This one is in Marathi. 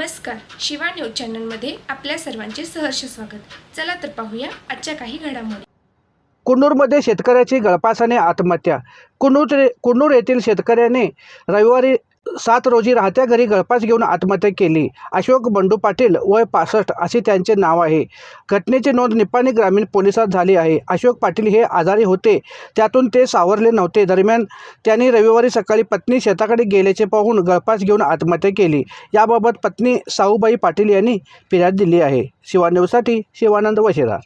नमस्कार शिवा न्यूज चॅनलमध्ये आपल्या सर्वांचे सहर्ष स्वागत. चला तर पाहूया आजच्या काही घडामोडी. कुन्नूरमध्ये शेतकऱ्याची गळपासाने आत्महत्या. कुन्नूर कुन्नूर येथील शेतकऱ्याने रविवारी सात रोजी राहत्या घरी गळपास घेऊन आत्महत्या केली. अशोक बंडू पाटील वय पासष्ट असे त्यांचे नाव आहे. घटनेची नोंद निपाणी ग्रामीण पोलिसात झाली आहे. अशोक पाटील हे आजारी होते. त्यातून ते सावरले नव्हते. दरम्यान त्यांनी रविवारी सकाळी पत्नी शेताकडे गेल्याचे पाहून गळपास घेऊन आत्महत्या केली. याबाबत पत्नी साऊबाई पाटील यांनी फिर्याद दिली आहे. शिवा न्यूजसाठी शिवानंद वशेरा